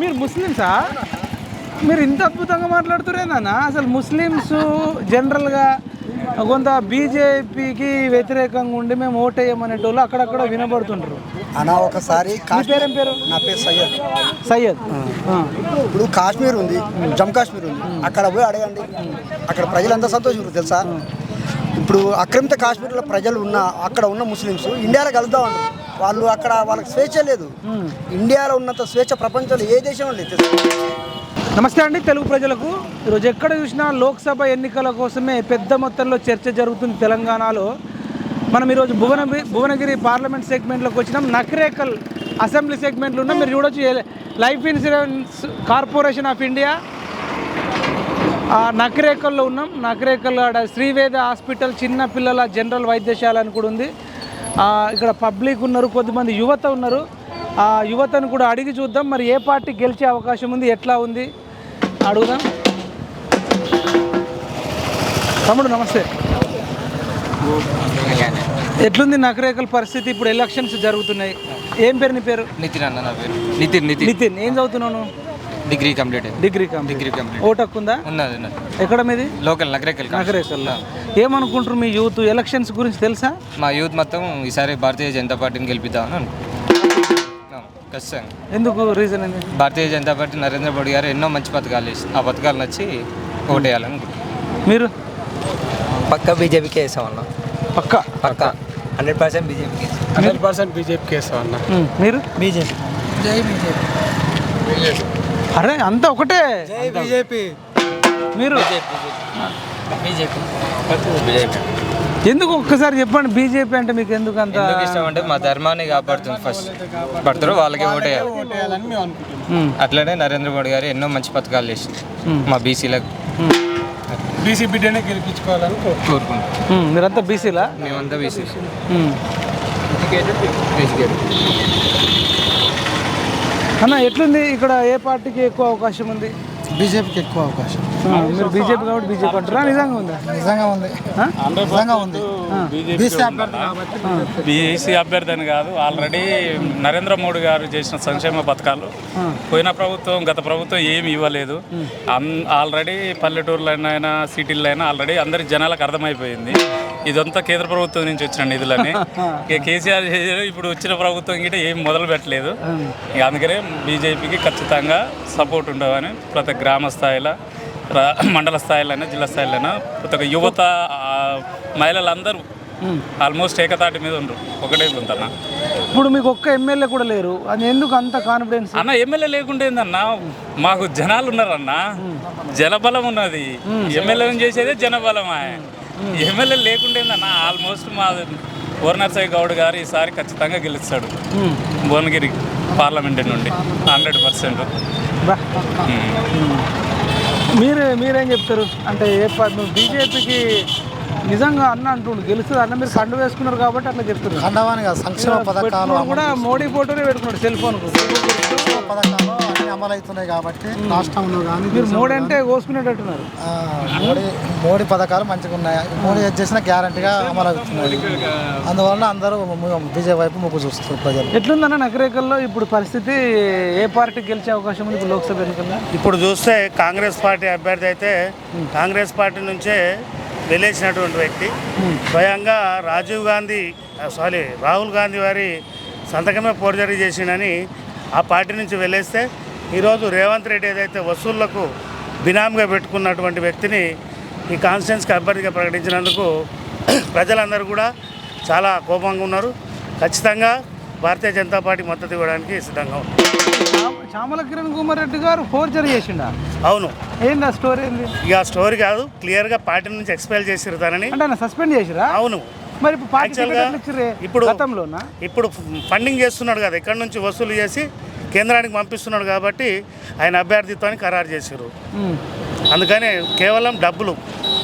మీరు ముస్లిమ్సా? మీరు ఇంత అద్భుతంగా మాట్లాడుతురేందన్న అసలు ముస్లిమ్స్ జనరల్గా కొంత బీజేపీకి వ్యతిరేకంగా ఉండి మేము ఓటేయమనేటోళ్ళు అక్కడక్కడ వినబడుతుంటారు అన్న ఒకసారి పేరేం పేరు? నా పేరు సయ్యద్. సయ్యద్. ఇప్పుడు కాశ్మీర్ ఉంది జమ్మూ కాశ్మీర్ ఉంది. అక్కడ పోయి అడగండి. అక్కడ ప్రజలంతా సంతోషం తెలుసా? ఇప్పుడు ఆక్రమిత కాశ్మీర్లో ప్రజలు ఉన్న అక్కడ ఉన్న ముస్లిమ్స్ ఇండియాలో కలుద్దాం వాళ్ళు అక్కడ వాళ్ళకి స్వేచ్ఛ లేదు. ఇండియాలో ఉన్నంత స్వేచ్ఛ ప్రపంచంలో ఏ దేశంలో లేదు? నమస్తే అండి తెలుగు ప్రజలకు. ఈరోజు ఎక్కడ చూసినా లోక్సభ ఎన్నికల కోసమే పెద్ద మొత్తంలో చర్చ జరుగుతుంది తెలంగాణలో. మనం ఈరోజు భువన భువనగిరి పార్లమెంట్ సెగ్మెంట్లోకి వచ్చినాం. నక్రేకల్ అసెంబ్లీ సెగ్మెంట్లో ఉన్నాం మీరు చూడొచ్చు life insurance corporation of India. ఆ నకరేకల్లో ఉన్నాం. నకరేకల్ ఆడ శ్రీవేద హాస్పిటల్ చిన్న పిల్లల జనరల్ వైద్యశాల అని కూడా ఉంది. ఇక్కడ పబ్లిక్ ఉన్నారు కొద్దిమంది యువత ఉన్నారు. ఆ యువతను కూడా అడిగి చూద్దాం. మరి ఏ పార్టీ గెలిచే అవకాశం ఉంది ఎట్లా ఉంది? అడుగుదాం. తమ్ముడు నమస్తే. ఎట్లుంది నకరేకల్ పరిస్థితి? ఇప్పుడు ఎలక్షన్స్ జరుగుతున్నాయి. ఏం పేరు నీ పేరు? నితిన్ అన్న నా పేరు. నితిన్ నితిన్. నితిన్ ఏం చదువుతున్నాను డిగ్రీ కంప్లీట్ అయింది. Degree complete. Degree complete. Vote హక్కు ఉందా? ఉన్నది ఉన్నది. ఎక్కడ మీది? లోకల్ నగరేకల్ నగరేకల్లో. ఏమనుకుంటారు మీ యూత్? ఎలక్షన్స్ గురించి తెలుసా? మా యూత్ మొత్తం ఈసారి భారతీయ జనతా పార్టీని గెలిపిద్దామని అనుకుంటున్నాం. ఖచ్చితంగా. ఎందుకు? రీజన్ ఏంది? భారతీయ జనతా పార్టీ నరేంద్ర మోడీ గారు ఎన్నో మంచి పథకాలు వేసి ఆ పథకాలు నచ్చి ఓటేయాలనుకుంటున్నాం మీరు? పక్క బీజేపీకి వేసాం అన్న. పక్క? పక్క. హండ్రెడ్ పర్సెంట్ బీజేపీకి హండ్రెడ్ పర్సెంట్ బీజేపీకి వేస్తాం అన్న. ఉమ్, మీరు? బీజేపీ. అరే అంతా ఒకటే. బీజేపీ. మీరు? బీజేపీ. ఎందుకు ఒక్కసారి చెప్పండి బీజేపీ అంటే మీకు ఎందుకు అంత ఎందుకు ఇష్టం అంటే మా ధర్మాన్ని కాపాడుతుంది ఫస్ట్ పడతారు వాళ్ళకి ఓటేయాలి అట్లనే నరేంద్ర మోడీ గారు ఎన్నో మంచి పథకాలు చేసి మా బీసీలకు. బీసీ బిడ్డనే గెలిపించుకోవాలని కోరుకుంటున్నాం. మీరంతా బీసీలా? మేమంతా బీసీ. అన్న ఎట్లుంది? ఇక్కడ ఏ పార్టీకి ఎక్కువ అవకాశం ఉంది? బీజేపీకి ఎక్కువ అవకాశం. మీరు బీజేపీ కాబట్టి బీజేపీ అంటారా నిజంగా ఉందా? నిజంగా ఉంది? నిజంగా ఉంది. బీసీ బీసీ అభ్యర్థి అని కాదు ఆల్రెడీ నరేంద్ర మోడీ గారు చేసిన సంక్షేమ పథకాలు. పోయిన ప్రభుత్వం గత ప్రభుత్వం ఏమి ఇవ్వలేదు. ఆల్రెడీ పల్లెటూర్లైనా సిటీలైనా ఆల్రెడీ అందరి జనాలకు అర్థమైపోయింది. ఇదంతా కేంద్ర ప్రభుత్వం నుంచి వచ్చిన నిధులని ఇక కేసీఆర్ ఇప్పుడు వచ్చిన ప్రభుత్వం గిట్ట ఏం మొదలు పెట్టలేదు. ఇక అందుకనే బీజేపీకి ఖచ్చితంగా సపోర్ట్ ఉండవని ప్రతి గ్రామ స్థాయిలో మండల స్థాయిలోనే జిల్లా స్థాయిలోనే ప్రతి ఒక్క యువత మహిళలందరూ ఆల్మోస్ట్ ఏకతాటి మీద ఉండరు ఒకటే గుంతన్న ఇప్పుడు మీకు ఒక్క ఎమ్మెల్యే కూడా లేరు అది ఎందుకు అంత కాన్ఫిడెన్స్ అన్న ఎమ్మెల్యే లేకుంటే ఏందన్న? మాకు జనాలు ఉన్నారన్న. జనబలం ఉన్నది. ఎమ్మెల్యే చేసేదే జనబలమా. ఎమ్మెల్యే లేకుంటే ఏందన్న ఆల్మోస్ట్ మా ఓర్నర్సాయి గౌడ్ గారు ఈసారి ఖచ్చితంగా గెలుస్తాడు. భువనగిరి పార్లమెంట్ నుండి హండ్రెడ్ పర్సెంట్. బా. మీరు మీరేం చెప్తారు? అంటే ఏ బీజేపీకి నిజంగా అన్న అంటుండు గెలుస్తుంది అన్న మీరు కండు వేసుకున్నారు కాబట్టి అట్లా చెప్తున్నారు. సంక్షేమ పథకాలు కూడా మోడీ ఫోటోనే పెట్టుకున్నాడు సెల్ ఫోన్ పథకాలు. అన్ని అమలు అవుతున్నాయి కాబట్టి రాష్ట్రంలో కానీ మీరు మోడీ అంటే కోసుకునేటట్టున్నారు. మోడీ మోడీ పథకాలు మంచిగా ఉన్నాయి. మోడీ ఏది చేసినా గ్యారంటీగా అమలు అవుతున్నాయి అందువలన అందరూ బీజేపీ వైపు మొగ్గు చూస్తారు ప్రజలు. ఎట్లుందన్న నగరేకల్లో ఇప్పుడు పరిస్థితి? ఏ పార్టీకి గెలిచే అవకాశం ఉంది ఇప్పుడు లోక్సభ ఎన్నికల్లో? ఇప్పుడు చూస్తే కాంగ్రెస్ పార్టీ అభ్యర్థి అయితే కాంగ్రెస్ పార్టీ నుంచే వెళ్ళేసినటువంటి వ్యక్తి. స్వయంగా రాజీవ్ గాంధీ సారీ రాహుల్ గాంధీ వారి సంతకమే పోర్జరీ చేసిండని ఆ పార్టీ నుంచి వెళ్ళేస్తే ఈరోజు రేవంత్ రెడ్డి ఏదైతే వసూళ్ళకు బినామీగా పెట్టుకున్నటువంటి వ్యక్తిని ఈ కాన్స్టిట్యున్సీకి అభ్యర్థిగా ప్రకటించినందుకు ప్రజలందరూ కూడా చాలా కోపంగా ఉన్నారు. ఖచ్చితంగా భారతీయ జనతా పార్టీ మద్దతు ఇవ్వడానికి సిద్ధంగా ఉన్నారు చామ- చామల కిరణ్ కుమార్ రెడ్డి గారు ఫోర్జరీ చేసిండా? అవును. ఏంది ఆ స్టోరీ ఏంది? ఇక స్టోరీ కాదు క్లియర్గా పార్టీ నుంచి ఎక్స్పైల్ చేసిరు తనని. అంటే ఆయన సస్పెండ్ చేసిరా అవును. మరి ఇప్పుడు? ఇప్పుడు- గతంలోనా? ఇప్పుడు ఫండింగ్ చేస్తున్నాడు కదా ఇక్కడ నుంచి వసూలు చేసి కేంద్రానికి పంపిస్తున్నాడు కాబట్టి ఆయన అభ్యర్థిత్వాన్ని ఖరారు చేశారు. అందుకని కేవలం డబ్బులు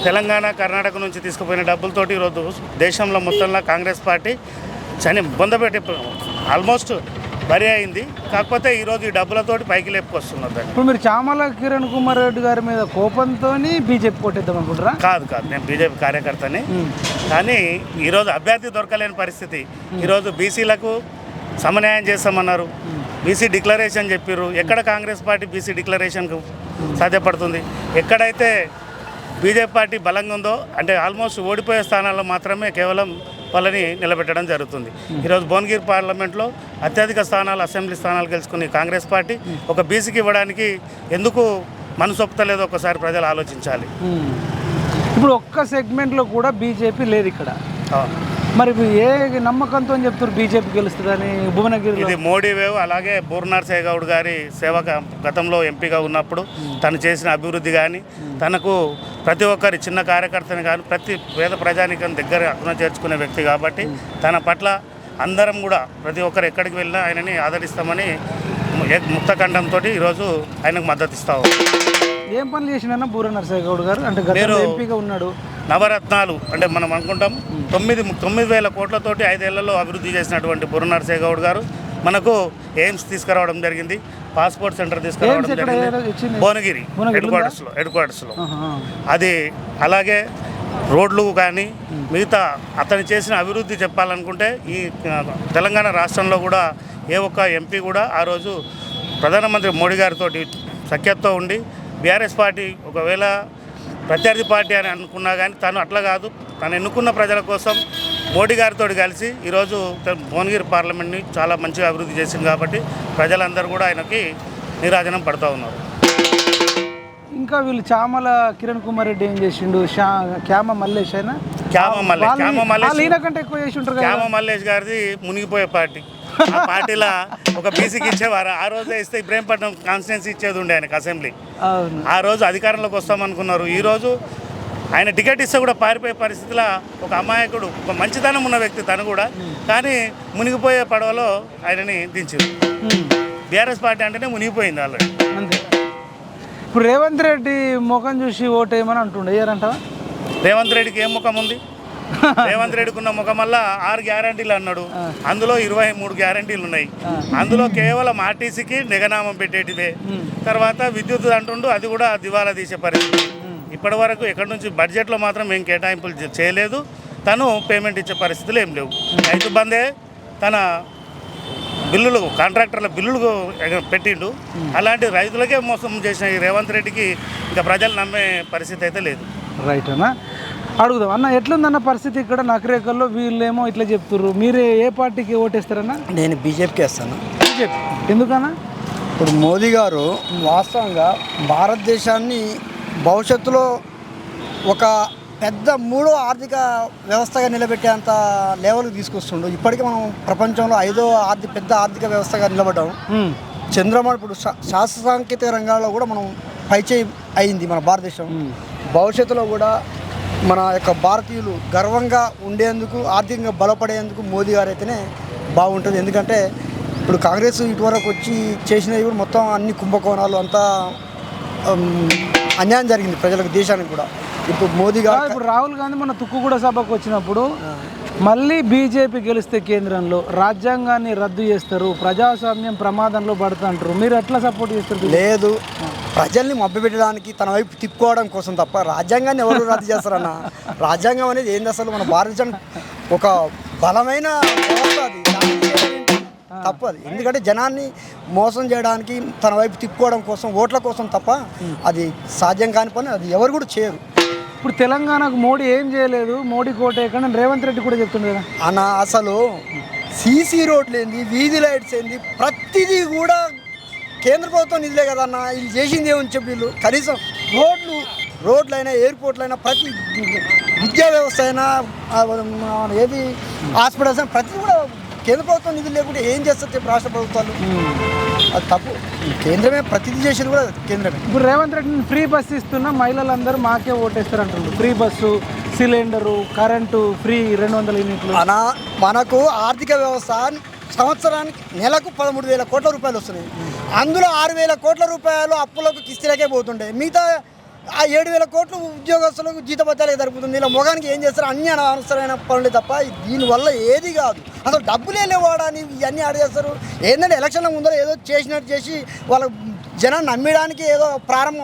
తెలంగాణ కర్ణాటక నుంచి తీసుకుపోయిన డబ్బులతోటి ఈరోజు దేశంలో మొత్తంలో కాంగ్రెస్ పార్టీ చని బొందపెట్టి ఆల్మోస్ట్ బరి అయింది. కాకపోతే ఈరోజు ఈ డబ్బులతోటి పైకి లేపుకొస్తున్నారు ఇప్పుడు మీరు చామల కిరణ్ కుమార్ రెడ్డి గారి మీద కోపంతో బీజేపీ కొట్టేద్దాం అనుకుంటారా కాదు కాదు. నేను బీజేపీ కార్యకర్తని. కానీ ఈరోజు అభ్యర్థి దొరకలేని పరిస్థితి. ఈరోజు బీసీలకు సమన్యాయం చేస్తామన్నారు. బీసీ డిక్లరేషన్ చెప్పారు ఎక్కడ కాంగ్రెస్ పార్టీ బీసీ డిక్లరేషన్కు సాధ్యపడుతుంది? ఎక్కడైతే బీజేపీ పార్టీ బలంగా ఉందో అంటే ఆల్మోస్ట్ ఓడిపోయే స్థానాల్లో మాత్రమే కేవలం వాళ్ళని నిలబెట్టడం జరుగుతుంది. ఈరోజు భువనగిరి పార్లమెంట్లో అత్యధిక స్థానాలు అసెంబ్లీ స్థానాలు గెలుచుకుని కాంగ్రెస్ పార్టీ ఒక బీసీకి ఇవ్వడానికి ఎందుకు మనసొప్పుతలేదో ఒకసారి ప్రజలు ఆలోచించాలి. ఇప్పుడు ఒక్క సెగ్మెంట్లో కూడా బీజేపీ లేదు ఇక్కడ. మరి ఏ నమ్మకంతో చెప్తారు? బీజేపీ గెలుస్తుందని భువనగిరిలో? ఇది మోడీ వేవ్ అలాగే బూర్నార్ గౌడ్ గారి సేవ గతంలో ఎంపీగా ఉన్నప్పుడు తను చేసిన అభివృద్ధి కానీ తనకు ప్రతి ఒక్కరి చిన్న కార్యకర్తని కానీ ప్రతి పేద ప్రజానికం దగ్గర అర్థం చేర్చుకునే వ్యక్తి కాబట్టి తన పట్ల అందరం కూడా ప్రతి ఒక్కరు ఎక్కడికి వెళ్ళినా ఆయనని ఆదరిస్తామని ముక్తఖండంతో ఈరోజు ఆయనకు మద్దతు ఇస్తాము ఏం పనులు చేసిన బూర నరసయ్య గౌడ్ గారు? అంటే ఎంపీగా ఉన్నాడు. నవరత్నాలు అంటే మనం అనుకుంటాం తొమ్మిది తొమ్మిది వేల కోట్లతోటి ఐదేళ్ళలో అభివృద్ధి చేసినటువంటి బుర్ర గౌడ్ గారు మనకు ఎయిమ్స్ తీసుకురావడం జరిగింది పాస్పోర్ట్ సెంటర్ తీసుకురావడం జరిగింది? భువనగిరి హెడ్? క్వార్టర్స్లో హెడ్ క్వార్టర్స్లో. అది అలాగే రోడ్లు కానీ మిగతా అతను చేసిన అభివృద్ధి చెప్పాలనుకుంటే ఈ తెలంగాణ రాష్ట్రంలో కూడా ఏ ఒక్క ఎంపీ కూడా ఆ రోజు ప్రధానమంత్రి మోడీ గారితో సఖ్యతతో ఉండి బీఆర్ఎస్ పార్టీ ఒకవేళ ప్రత్యర్థి పార్టీ అని అనుకున్నా కానీ తను అట్లా కాదు. తను ఎన్నుకున్న ప్రజల కోసం మోడీ గారితో కలిసి ఈరోజు భువనగిరి పార్లమెంట్ని చాలా మంచిగా అభివృద్ధి చేసింది కాబట్టి ప్రజలందరూ కూడా ఆయనకి నీరాజనం పడుతూ ఉన్నారు. ఇంకా వీళ్ళు చామల కిరణ్ కుమార్ రెడ్డి ఏం చేసిండు? క్యామ మల్లేష్ అయినా? క్యామ మల్లేష్ క్యామ కంటే ఎక్కువ చేసి ఉంటారు క్యామ మల్లేష్ గారిది మునిగిపోయే పార్టీ. ఆ పార్టీలో ఒక బీసీకి ఇచ్చేవారు. ఆ రోజే ఇస్తే ఇబ్రహీంపట్నం కాన్స్టిట్యున్సీ ఇచ్చేది ఉండే ఆయనకు అసెంబ్లీ. ఆ రోజు అధికారంలోకి వస్తామనుకున్నారు. ఈ రోజు ఆయన టికెట్ ఇస్తే కూడా పారిపోయే పరిస్థితిలో ఒక అమాయకుడు ఒక మంచితనం ఉన్న వ్యక్తి తను కూడా. కానీ మునిగిపోయే పడవలో ఆయనని దించింది. బీఆర్ఎస్ పార్టీ అంటేనే మునిగిపోయింది ఆల్రెడీ. ఇప్పుడు రేవంత్ రెడ్డి ముఖం చూసి ఓటేయమని అంటుండే. ఏరంటావా రేవంత్ రెడ్డికి ఏం ముఖం ఉంది? రేవంత్ రెడ్డికి ఉన్న ముఖం వల్ల ఆరు గ్యారంటీలు అన్నాడు. అందులో ఇరవై మూడు గ్యారంటీలు ఉన్నాయి. అందులో కేవలం ఆర్టీసీకి నిగనామం పెట్టేటివే. తర్వాత విద్యుత్ అంటుండు అది కూడా దివాలా తీసే పరిస్థితి. ఇప్పటి వరకు ఎక్కడి నుంచి బడ్జెట్లో మాత్రం ఏం కేటాయింపులు చేయలేదు. తను పేమెంట్ ఇచ్చే పరిస్థితులు ఏం లేవు. రైతు బందే తన బిల్లులు కాంట్రాక్టర్ల బిల్లులు పెట్టిండు. అలాంటి రైతులకే మోసం చేసిన ఈ రేవంత్ రెడ్డికి ఇంకా ప్రజలు నమ్మే పరిస్థితి అయితే లేదు. రైట్ అన్న అడుగుదాం. అన్న ఎట్లుందన్న పరిస్థితి ఇక్కడ? నకరేకల్లో వీళ్ళేమో ఇట్లా చెప్తుర్రు. మీరు ఏ పార్టీకి ఓటేస్తారన్న? నేను బీజేపీకి వేస్తాను. బీజేపీ. ఎందుకన్నా? ఇప్పుడు మోదీ గారు వాస్తవంగా భారతదేశాన్ని భవిష్యత్తులో ఒక పెద్ద మూడో ఆర్థిక వ్యవస్థగా నిలబెట్టేంత లెవెల్కి తీసుకొస్తుండు. ఇప్పటికీ మనం ప్రపంచంలో ఐదో ఆర్థిక పెద్ద ఆర్థిక వ్యవస్థగా నిలబడ్డాం. చంద్రబాబు ఇప్పుడు శాస్త్ర సాంకేతిక రంగాల్లో కూడా మనం పైచేయి అయింది మన భారతదేశం. భవిష్యత్తులో కూడా మన యొక్క భారతీయులు గర్వంగా ఉండేందుకు ఆర్థికంగా బలపడేందుకు మోదీ గారు అయితేనే బాగుంటుంది. ఎందుకంటే ఇప్పుడు కాంగ్రెస్ ఇటువరకు వచ్చి చేసినవి కూడా మొత్తం అన్ని కుంభకోణాలు అంతా అన్యాయం జరిగింది ప్రజలకు దేశానికి కూడా. ఇప్పుడు మోదీ గారు ఇప్పుడు రాహుల్ గాంధీ మన తుక్కుగూడ సభకు వచ్చినప్పుడు మళ్ళీ బీజేపీ గెలిస్తే కేంద్రంలో రాజ్యాంగాన్ని రద్దు చేస్తారు ప్రజాస్వామ్యం ప్రమాదంలో పడుతుంటారు. మీరు ఎట్లా సపోర్ట్ చేస్తారు? లేదు. ప్రజల్ని మభ్యపెట్టడానికి తన వైపు తిప్పుకోవడం కోసం తప్ప రాజ్యాంగాన్ని ఎవరు రద్దు చేస్తారన్న? రాజ్యాంగం అనేది ఏంది అసలు? మన భారతదేశం ఒక బలమైన వ్యవస్థ అది. దాన్ని చేయడం ఏంటి? తప్పు అది. ఎందుకంటే జనాన్ని మోసం చేయడానికి తన వైపు తిప్పుకోవడం కోసం ఓట్ల కోసం తప్ప అది సాధ్యం కాని పని అది ఎవరు కూడా చేయరు. ఇప్పుడు తెలంగాణకు మోడీ ఏం చేయలేదు? మోడీ కోటేయకుండా రేవంత్ రెడ్డి కూడా చెప్తుంది కదా. అన్న అసలు సీసీ రోడ్లు ఏంది వీధి లైట్స్ ఏంది ప్రతిదీ కూడా కేంద్ర ప్రభుత్వం నిధులే కదన్న? వీళ్ళు చేసింది ఏమని చెప్పి వీళ్ళు? కనీసం రోడ్లు రోడ్లైనా ఎయిర్పోర్ట్లైనా ప్రతి విద్యా వ్యవస్థ అయినా ఏది హాస్పిటల్స్ అయినా ప్రతి కూడా కేంద్ర ప్రభుత్వం నిధులు లేకుంటే ఏం చేస్తారు చెప్పు రాష్ట్ర ప్రభుత్వాలు? అది తప్పు. కేంద్రమే ప్రతిదీ చేసేది కూడా కేంద్రమే. ఇప్పుడు రేవంత్ రెడ్డిని ఫ్రీ బస్సు ఇస్తున్నా మహిళలందరూ మాకే ఓటేస్తారు అంటున్నారు free bus cylinder current free రెండు వందల యూనిట్లు. మన మనకు ఆర్థిక వ్యవస్థ సంవత్సరానికి నెలకు పదమూడు వేల కోట్ల రూపాయలు వస్తున్నాయి. అందులో ఆరు వేల కోట్ల రూపాయలు అప్పులకు కిస్తీలకే పోతుండే. మిగతా ఆ ఏడు వేల కోట్లు ఉద్యోగస్తులకు జీతపత్యాలే జరుగుతుంది ఇలా మొగానికి ఏం చేస్తారు? అన్ని అనవసరమైన పనులే తప్ప దీనివల్ల ఏది కాదు. అసలు డబ్బులే లేవాడని ఇవన్నీ ఆడ చేస్తారు. ఏంటంటే ఎలక్షన్ల ముందర ఏదో చేసినట్టు చేసి వాళ్ళ జనాన్ని నమ్మడానికి ఏదో ప్రారంభ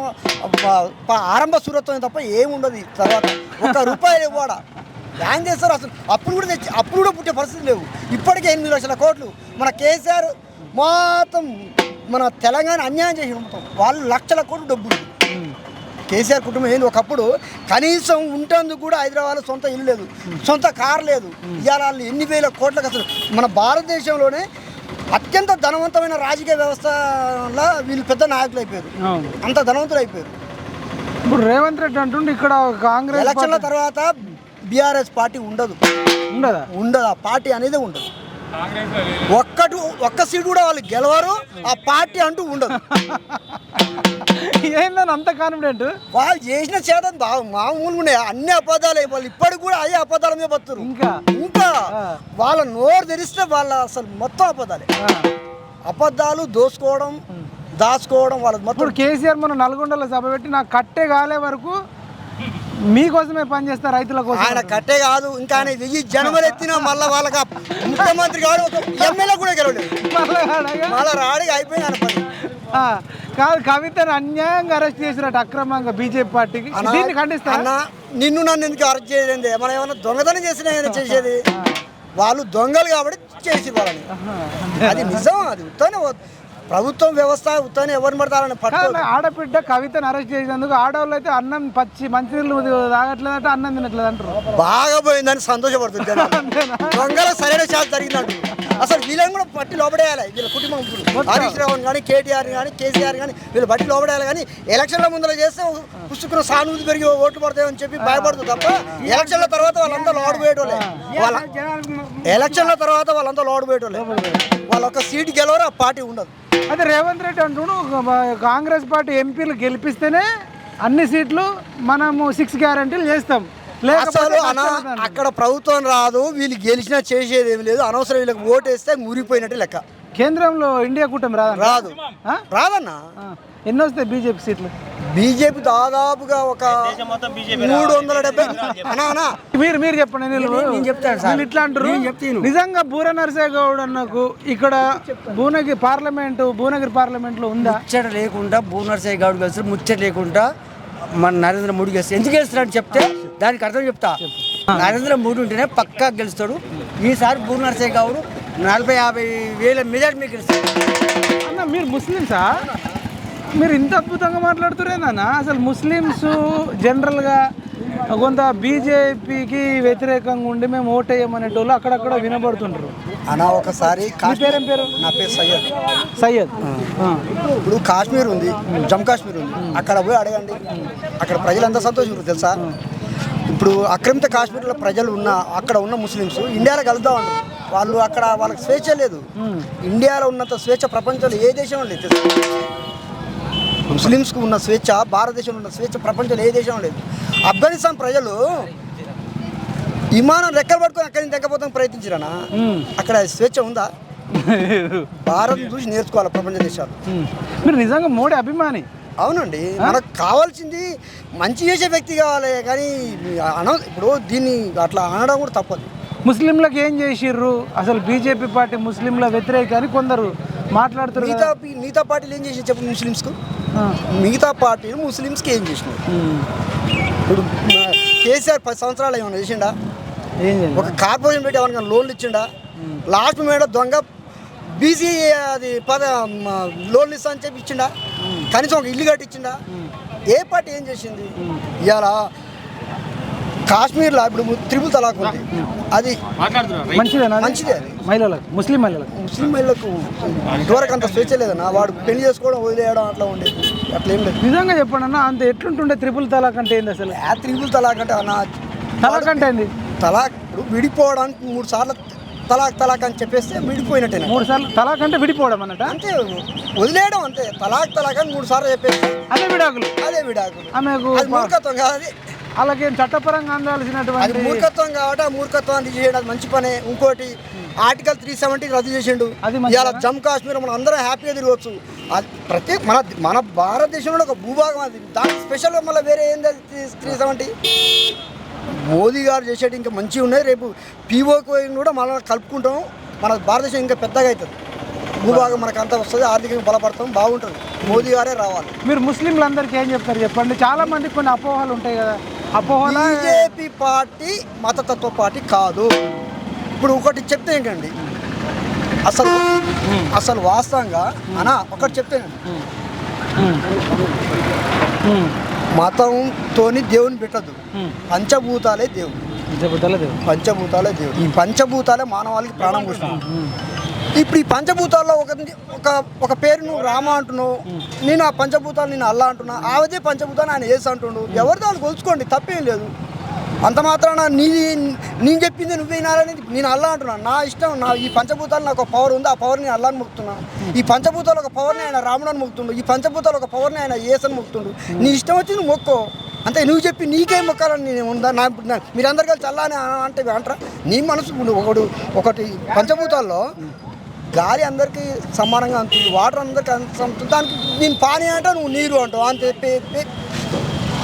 ఆరంభ సూరత్వం తప్ప ఏముండదు తర్వాత. ఒక రూపాయలు ఇవ్వడా ఏం చేస్తారు అసలు. అప్పుడు కూడా తెచ్చి అప్పుడు కూడా పుట్టే పరిస్థితి లేవు. ఇప్పటికే ఎనిమిది లక్షల కోట్లు మన కేసీఆర్ మొత్తం మన తెలంగాణ అన్యాయం చేసి మొత్తం. వాళ్ళు లక్షల కోట్లు డబ్బులు. కేసీఆర్ కుటుంబం ఏంది? ఒకప్పుడు కనీసం ఉంటేందుకు కూడా హైదరాబాద్లో సొంత ఇల్లు లేదు. సొంత కారు లేదు. ఇవాళ వాళ్ళు ఎన్ని వేల కోట్లకు అసలు మన భారతదేశంలోనే అత్యంత ధనవంతమైన రాజకీయ వ్యవస్థలో వీళ్ళు పెద్ద నాయకులు అయిపోయారు. అంత ధనవంతులు అయిపోయారు. ఇప్పుడు రేవంత్ రెడ్డి అంటుండే ఇక్కడ కాంగ్రెస్ ఎలక్షన్ల తర్వాత బీఆర్ఎస్ పార్టీ ఉండదు. ఉండదా? ఉండదు. ఆ పార్టీ అనేది ఉండదు. ఒక్కటి ఒక్క సీటు కూడా వాళ్ళు గెలవరు ఆ పార్టీ అంటూ ఉండదు. ఏందని అంత కాన్ఫిడెంట్ వాళ్ళు చేసిన చేత బా- మామూలుగా ఉన్నాయి. అన్ని అబద్ధాలే. వాళ్ళు ఇప్పటికి కూడా అయ్యే అబద్ధాల మీద బతురు ఇంకా? ఇంకా వాళ్ళ నోరు తెరిస్తే వాళ్ళ అసలు మొత్తం అబద్ధాలే. అబద్ధాలు దోసుకోవడం దాచుకోవడం వాళ్ళ మొత్తం ఇప్పుడు కేసీఆర్ మన నల్గొండలో సభ పెట్టి నాకు కట్టే కాలే వరకు మీకోసమే పనిచేస్తా రైతుల కోసం. ఆయన కట్టే కాదు ఇంకా ఆయన వెయ్యి జనములు ఎత్తినా మళ్ళీ వాళ్ళకి ముఖ్యమంత్రి కాదు ఎమ్మెల్యే కూడా గెలవలేదు. మళ్ళా రాడిగా అయిపోయింది ఆయన పని. కాదు కవితను అన్యాయంగా అరెస్ట్ చేసినట్టు అక్రమంగా బీజేపీ పార్టీకి. దీన్ని ఖండిస్తారా? అన్నా నిన్ను నన్ను ఎందుకు అరెస్ట్ చేసేది మనం ఏమన్నా దొంగతనం చేసినా ఏమైనా చేసేది? వాళ్ళు దొంగలు కాబట్టి చేసి వాళ్ళని. అది నిజం అది ఉత్తనే ప్రభుత్వం వ్యవస్థ ఉత్తనే ఎవరిని పడతారని పట్టు కాదు, ఆడబిడ్డ కవితను అరెస్ట్ చేసినందుకు ఆడవాళ్ళు అయితే అన్నం పచ్చి మంచినీళ్ళు తాగట్లేదంటే అన్నం తినట్లేదు అంటారు. బాగా పోయిందని సంతోషపడుతుంది. దొంగల సరైన శాతం జరిగినట్టు. అసలు వీళ్ళని కూడా పట్టి లోపడేయాలి వీళ్ళ కుటుంబం హరీష్ రావు కానీ కేటీఆర్ కానీ కేసీఆర్ కానీ వీళ్ళు బట్టి లోపడేయాలి కానీ ఎలక్షన్ల ముందర చేస్తే పుస్తకం సానుభూతి పెరిగి ఓట్లు పడతాయని చెప్పి భయపడుతుంది తప్ప ఎలక్షన్ల తర్వాత వాళ్ళంతా లోడు పోయేటోళ్ళే వాళ్ళ ఎలక్షన్ల తర్వాత వాళ్ళంతా లోడు పోయేటోళ్ళే వాళ్ళ ఒక సీట్ గెలవరు ఆ పార్టీ ఉండదు. అయితే రేవంత్ రెడ్డి అంటుడు కాంగ్రెస్ పార్టీ ఎంపీలు గెలిపిస్తేనే అన్ని సీట్లు మనము సిక్స్ గ్యారంటీలు చేస్తాం అసలు. అక్కడ ప్రభుత్వం రాదు వీళ్ళు గెలిచినా చేసేది ఏమి లేదు అనవసరం వీళ్ళకి ఓటేస్తే మురిగిపోయినట్టు లెక్క కేంద్రంలో ఇండియా కూటమి రాదా రాదు. ఆ? రాదన్నా. ఎన్ని వస్తాయి బీజేపీ సీట్లు? బీజేపీ దాదాపుగా ఒక మూడు వందల డెబ్బై అనా అనా మీరు మీరు చెప్పండి నేను వీళ్ళు ఇట్లా అంటారు నిజంగా బూర నరసే గౌడ్ అన్నకు ఇక్కడ భువనగిరి పార్లమెంట్ భువనగిరి పార్లమెంట్లో ఉందా? ముచ్చట లేకుండా భువనర్సయ్య గౌడ్ గెలుస్తారు ముచ్చట లేకుండా మన నరేంద్ర మోడీ గెలుస్తారు ఎందుకు గెలుస్తాడు చెప్తే దానికి అర్థం చెప్తా. నరేంద్ర మోడీ ఉంటేనే పక్కా గెలుస్తాడు. ఈసారి భువనర్సయ్య గౌడ్ నలభై యాభై వేల మెజార్టీ మీకు అన్న మీరు ముస్లిమ్సా? మీరు ఇంత అద్భుతంగా మాట్లాడుతురేందన్న అసలు ముస్లిమ్స్ జనరల్గా కొంత బీజేపీకి వ్యతిరేకంగా ఉండి మేము ఓటేయమనేటోళ్ళు అక్కడక్కడ వినబడుతుంటారు అనా ఒకసారి పేరేం పేరు? నా పేరు సయ్యద్. సయ్యద్. ఇప్పుడు కాశ్మీర్ ఉంది జమ్మూ కాశ్మీర్ ఉంది. అక్కడ పోయి అడగండి. అక్కడ ప్రజలంతా సంతోషం తెలుసా? ఇప్పుడు ఆక్రమిత కాశ్మీర్లో ప్రజలు ఉన్న అక్కడ ఉన్న ముస్లిమ్స్ ఇండియాలో కలుద్దాం అంటారు. వాళ్ళు అక్కడ వాళ్ళకి స్వేచ్ఛ లేదు. ఇండియాలో ఉన్నంత స్వేచ్ఛ ప్రపంచంలో ఏ దేశంలో లేదు? ముస్లిమ్స్కి ఉన్న స్వేచ్ఛ భారతదేశంలో ఉన్న స్వేచ్ఛ ప్రపంచంలో ఏ దేశంలో లేదు. ఆఫ్ఘనిస్తాన్ ప్రజలు విమానం రెక్కలు పట్టుకొని అక్కడి నుంచి తెగపోతాం ప్రయత్నించిరనా అక్కడ స్వేచ్ఛ ఉందా? భారత్ చూసి నేర్చుకోవాలి ప్రపంచ దేశాలు. మీరు నిజంగా మోడీ అభిమాని. అవునండి. మనకు కావాల్సింది మంచి చేసే వ్యక్తి కావాలి. కానీ అన ఇప్పుడు దీన్ని అట్లా అనడం కూడా తప్పదు. ముస్లింలకు ఏం చేసిర్రు? అసలు బీజేపీ పార్టీ ముస్లింల వ్యతిరేక అని కొందరు మాట్లాడుతున్నారు మిగతా మిగతా పార్టీలు ఏం చేసి చెప్పు ముస్లిమ్స్కు? ఆ. మిగతా పార్టీలు ముస్లిమ్స్కి ఏం చేసినాయి ఉమ్. ఇప్పుడు కేసీఆర్ పది సంవత్సరాలు ఏమైనా చేసిండా? ఒక కార్పొరేషన్ పెట్టి ఎవరికైనా లోన్లు ఇచ్చిండా? లాస్ట్ మీద దొంగ బీసీ అది పద లోన్లు ఇస్తా అని చెప్పి ఇచ్చిండా? కనీసం ఒక ఇల్లు కట్టించిండా? ఏ పార్టీ ఏం చేసింది? ఇవాళ కాశ్మీర్లో ఇప్పుడు త్రిపుల్ తలాక్ ఉంది. అది మంచిదేనా? మంచిదే అది. మహిళలకు ముస్లిం మహిళలకు. ముస్లిం మహిళలకు ఇదివరకు అంత స్వేచ్ఛ లేదన్న వాడు పెళ్ళి చేసుకోవడం వదిలేయడం అట్లా ఉండేది. అట్లా ఏం లేదు. నిజంగా చెప్పండి అన్న అంత ఎట్లుంటుండే త్రిపుల్ తలాక్ అంటే ఏంది అసలు? ఆ త్రిపుల్ తలాక్ అంటే అన్న తలాక్ అంటే ఏంది? తలాక్ ఇప్పుడు విడిపోవడానికి మూడు సార్లు తలాక్ తలాక్ అని చెప్పేస్తే విడిపోయినట్టేనా? మూడు సార్లు తలాక్ అంటే విడిపోవడం అన్నట? అంతే వదిలేయడం అంతే. తలాక్ తలాక్ అని మూడు సార్లు చెప్పేసి అదే విడాకులు. అదే విడాకులు. ఆమెకు అది మూర్ఖత్వం కాదు అది. అలాగే చట్టపరంగా అది అందాల్సినటువంటి మూర్ఖత్వం కాబట్టి ఆ మూర్ఖత్వాన్ని చేయడం అది మంచి పనే. ఇంకోటి ఆర్టికల్ త్రీ సెవెంటీ రద్దు చేసిండు. అది? ఇవాళ జమ్మూ కాశ్మీర్ మనం అందరం హ్యాపీగా తిరగవచ్చు అది ప్రత్యేక మన మన భారతదేశంలో ఒక భూభాగం అది. దానికి స్పెషల్గా మళ్ళీ వేరే ఏంది త్రీ సెవెంటీ మోదీ గారు చేసేటి ఇంకా మంచిగా ఉన్నాయి. రేపు పీఓకి కూడా మనం కలుపుకుంటాం. మన భారతదేశం ఇంకా పెద్దగా అవుతుంది. భూభాగం మనకు అంతా వస్తుంది. ఆర్థికంగా బలపడతాం. బాగుంటుంది. మోదీ గారే రావాలి. మీరు ముస్లింలందరికీ ఏం చెప్తారు చెప్పండి? చాలా మందికి కొన్ని అపోహలు ఉంటాయి కదా. అపోహల బీజేపీ పార్టీ మతతత్వ పార్టీ కాదు. ఇప్పుడు ఒకటి చెప్తే ఏంటండి? అసలు అసలు వాస్తవంగా అనా ఒకటి చెప్తాను మతంతోని దేవుని పెట్టదు పంచభూతాలే దేవుడు. చెబుతలే దేవుడు. పంచభూతాలే దేవుడు. ఈ పంచభూతాలే మానవాళికి ప్రాణం పోసినాయి ఇప్పుడు ఈ పంచభూతాల్లో ఒక ఒక ఒక పేరు నువ్వు రామ అంటున్నావు. నేను ఆ పంచభూతాలు నేను అల్లా అంటున్నా. ఆవదే పంచభూతాలు ఆయన వేసి అంటుండు. ఎవరి దాన్ని కొలుచుకోండి తప్పేం లేదు. అంత మాత్రాన నీ నేను చెప్పింది నువ్వు వినాలని నేను అల్లా అంటున్నాను నా ఇష్టం నా ఈ పంచభూతాలు నాకు ఒక పవర్ ఉంది ఆ పవర్ నేను అల్లాని మొక్కుతున్నాను ఈ పంచభూతాలు ఒక పవర్ని ఆయన రాముడని మొక్కుతుండు. ఈ పంచభూతాలు ఒక పవర్ని ఆయన ఏసని మొక్కుతుండు. నీ ఇష్టం వచ్చి నువ్వు మొక్కో. అంతే నువ్వు చెప్పి నీకేం మొక్కాలని నేను ఉందా? నా నా- మీరందరు కలిసి చల్లని అంటే అంటారా? నీ మనసు ఒకడు ఒకటి పంచభూతాల్లో గాలి అందరికీ సమానంగా అందుతుంది వాటర్ అందరికీ అంత అందుతుంది దానికి నేను పానీ అంటావు నువ్వు నీరు అంటావు అంతే పే- పే-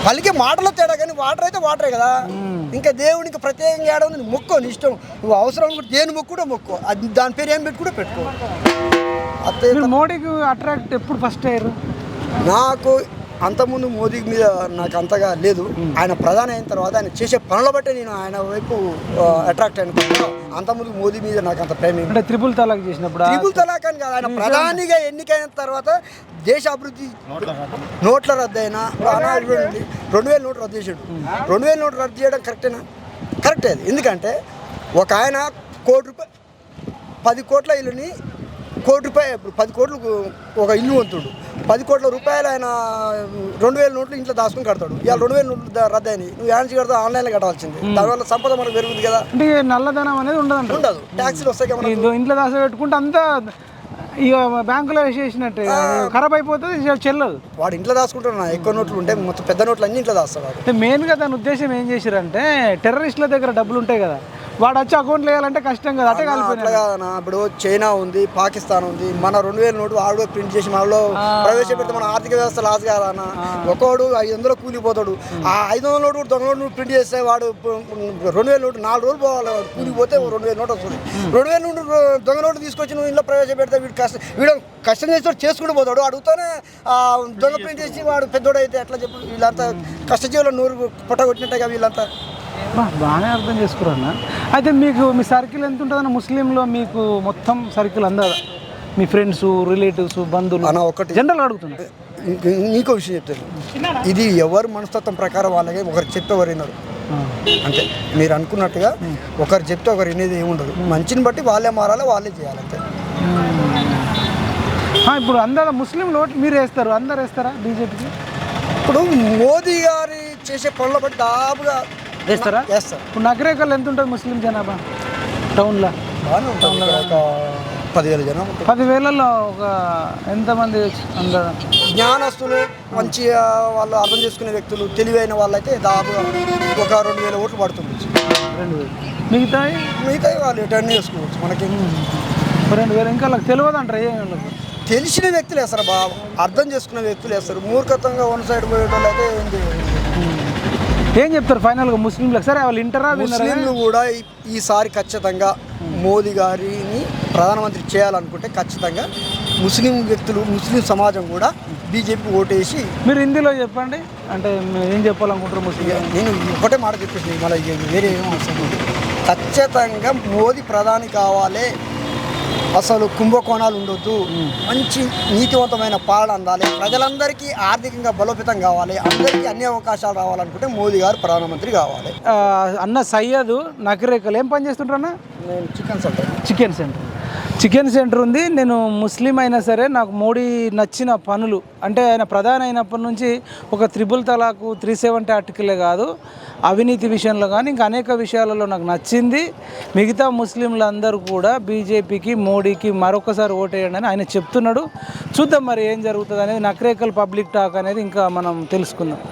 పలికే మాటలో తేడా కానీ వాటర్ అయితే వాటరే కదా. ఇంకా దేవునికి ప్రత్యేకంగా ఏడా ఉంది? నువ్వు మొక్కో నీ ఇష్టం. నువ్వు అవసరం కూడా దేని మొక్కు కూడా మొక్కో. అది దాని పేరు ఏం పెట్టి కూడా పెట్టుకో మోడీకి అట్రాక్ట్ ఎప్పుడు ఫస్ట్ అయ్యారు? నాకు అంతకుముందు మోదీ మీద నాకు అంతగా లేదు. ఆయన ప్రధాని అయిన తర్వాత ఆయన చేసే పనుల బట్టే నేను ఆయన వైపు అట్రాక్ట్ అయిన అంతకుముందు మోదీ మీద నాకు అంత ప్రేమ అంటే త్రిపుల్ తలాక్ చేసినప్పుడు? త్రిపుల్ తలాక్ అని కాదు. ఆయన ప్రధానిగా ఎన్నికైన తర్వాత దేశ అభివృద్ధి నోట్ల రద్దు. అయినా రెండు వేల నోట్లు రద్దు చేసాడు రెండు వేల నోట్లు రద్దు చేయడం కరెక్టేనా? కరెక్టే అది. ఎందుకంటే ఒక ఆయన కోటి రూపాయలు పది కోట్ల ఇల్లుని కోటి రూపాయలు ఇప్పుడు పది కోట్లు ఒక ఇల్లు వంతుడు పది కోట్ల రూపాయలు ఆయన రెండు వేల నోట్లు ఇంట్లో దాచుకుని కడతాడు. ఇవాళ రెండు వేల నోట్లు రద్దు అయినాయి నువ్వు యాన్స్ కడతావు ఆన్లైన్లో కట్టాల్సింది. దానివల్ల సంపద మనకు పెరుగుతుంది కదా. అంటే నల్లధనం అనేది ఉండదంట ఉండదు. ట్యాక్సీలు వస్తాయి ఇంట్లో దాస పెట్టుకుంటే అంతా ఇక బ్యాంకులో వేసేసినట్టే. ఖరాబ్ అయిపోతుంది చెల్లదు. వాడు ఇంట్లో దాచుకుంటున్నా ఎక్కువ నోట్లు ఉంటే మొత్తం పెద్ద నోట్లు అన్ని ఇంట్లో దాస్తాడు మెయిన్గా దాని ఉద్దేశం ఏం చేశారంటే టెర్రరిస్టుల దగ్గర డబ్బులు ఉంటాయి కదా. వాడు వచ్చి అకౌంట్లో వేయాలంటే కష్టం కదా అట్లా కలిపోయినా కాదన్నా ఇప్పుడు చైనా ఉంది పాకిస్తాన్ ఉంది మన రెండు వేల నోటు వాడు ప్రింట్ చేసి మనలో ప్రవేశపెడితే మన ఆర్థిక వ్యవస్థ లాస్ కాదన్న ఒక్కోడు ఐదు వందలు కూలిపోతాడు. ఆ ఐదు వందల నోటు దొంగ నోటు ప్రింట్ చేస్తే వాడు రెండు వేల నోటు నాలుగు రోజులు పోవాలి వాడు కూలిపోతే రెండు వేల నోటు వస్తుంది. రెండు వేల నోటు దొంగ నోటు తీసుకొచ్చి నువ్వు ఇంట్లో ప్రవేశపెడితే వీడు కష్టం వీడు కష్టం చేసి చేసుకుంటూ పోతాడు. అడుగుతానే ఆ దొంగ ప్రింట్ చేసి వాడు పెద్దోడు అయితే ఎట్లా చెప్పు వీళ్ళంతా కష్టజీవులు నూరు పుట్టగొట్టినట్టుగా వీళ్ళంతా. బాగానే అర్థం చేసుకురన్న అయితే మీకు మీ సర్కిల్ ఎంత ఉంటుందన్న ముస్లింలో మీకు మొత్తం సర్కిల్ అందదా మీ ఫ్రెండ్స్ రిలేటివ్స్ బంధువులు? అన్న ఒకటి జనరల్ అడుగుతున్నా. ఇంక- విషయం చెప్తాను. ఇది ఎవరి మనస్తత్వం ప్రకారం వాళ్ళకి ఒకరు చెప్తే ఒకరు వినరు. అంతే. మీరు అనుకున్నట్టుగా ఒకరు చెప్తే ఒకరు వినేది ఏముండదు మంచిని బట్టి వాళ్ళే మారాలి వాళ్ళే చేయాలి అంతే. ఇప్పుడు అందరూ ముస్లింలు ఓట్లు మీరు వేస్తారు. అందరు వేస్తారా బీజేపీకి? ఇప్పుడు మోదీ గారి చేసే పనుల బట్టి దాదాపుగా వేస్తారా? చేస్తారు ఇప్పుడు నగరేకల్ ఎంత ఉంటుంది ముస్లిం జనాభా? టౌన్లో? ఇక్కడ ఒక పదివేల జనం. పదివేలలో ఒక ఎంతమంది అందరూ? జ్ఞానస్తులు మంచిగా వాళ్ళు అర్థం చేసుకునే వ్యక్తులు తెలివైన వాళ్ళైతే దాదాపుగా ఒక రెండు వేల ఓట్లు పడుతుంది. రెండు వేలు. మిగతా మిగతా వాళ్ళు టర్న్ చేసుకోవచ్చు మనకి. రెండు వేలు. ఇంకా వాళ్ళకి తెలియదు అంటారు ఏ వాళ్ళకి? తెలిసిన వ్యక్తులు వేస్తారు బాగా అర్థం చేసుకునే వ్యక్తులు వేస్తారు. మూర్ఖతంగా వన్ సైడ్ పోయేటోళ్ళు అయితే ఏంటి? ఏం చెప్తారు ఫైనల్గా ముస్లింలకు? సరే వాళ్ళు ఇంటరా ముస్లింలు కూడా ఈసారి ఖచ్చితంగా మోదీ గారిని ప్రధానమంత్రి చేయాలనుకుంటే ఖచ్చితంగా ముస్లిం వ్యక్తులు ముస్లిం సమాజం కూడా బీజేపీకి ఓటేసి మీరు హిందీలో చెప్పండి. అంటే ఏం చెప్పాలనుకుంటారు ముస్లిం నేను ఒకటే మాట చెప్పేసి మళ్ళీ వేరే ఏం అవసరం ఖచ్చితంగా మోదీ ప్రధాని కావాలి. అసలు కుంభకోణాలు ఉండొద్దు. మంచి నీతివంతమైన పాలన అందాలి. ప్రజలందరికీ ఆర్థికంగా బలోపేతం కావాలి. అందరికీ అన్ని అవకాశాలు రావాలనుకుంటే మోదీ గారు ప్రధానమంత్రి కావాలి. అన్న సయ్యద్ నకరేకల్ ఏం పని చేస్తుంటారన్నా నేను chicken center. Chicken center. Chicken center ఉంది. నేను ముస్లిం అయినా సరే నాకు మోడీ నచ్చిన పనులు అంటే ఆయన ప్రధాని అయినప్పటి నుంచి ఒక త్రిబుల్ తలాకు త్రీ సెవెంటీ ఆర్టికలే కాదు. అవినీతి విషయంలో కానీ ఇంకా అనేక విషయాలలో నాకు నచ్చింది. మిగతా ముస్లింలు అందరూ కూడా బీజేపీకి మోడీకి మరొకసారి ఓటేయండి అని ఆయన చెప్తున్నాడు. చూద్దాం మరి ఏం జరుగుతుంది అనేది నక్రేకల్ పబ్లిక్ టాక్ అనేది ఇంకా మనం తెలుసుకుందాం.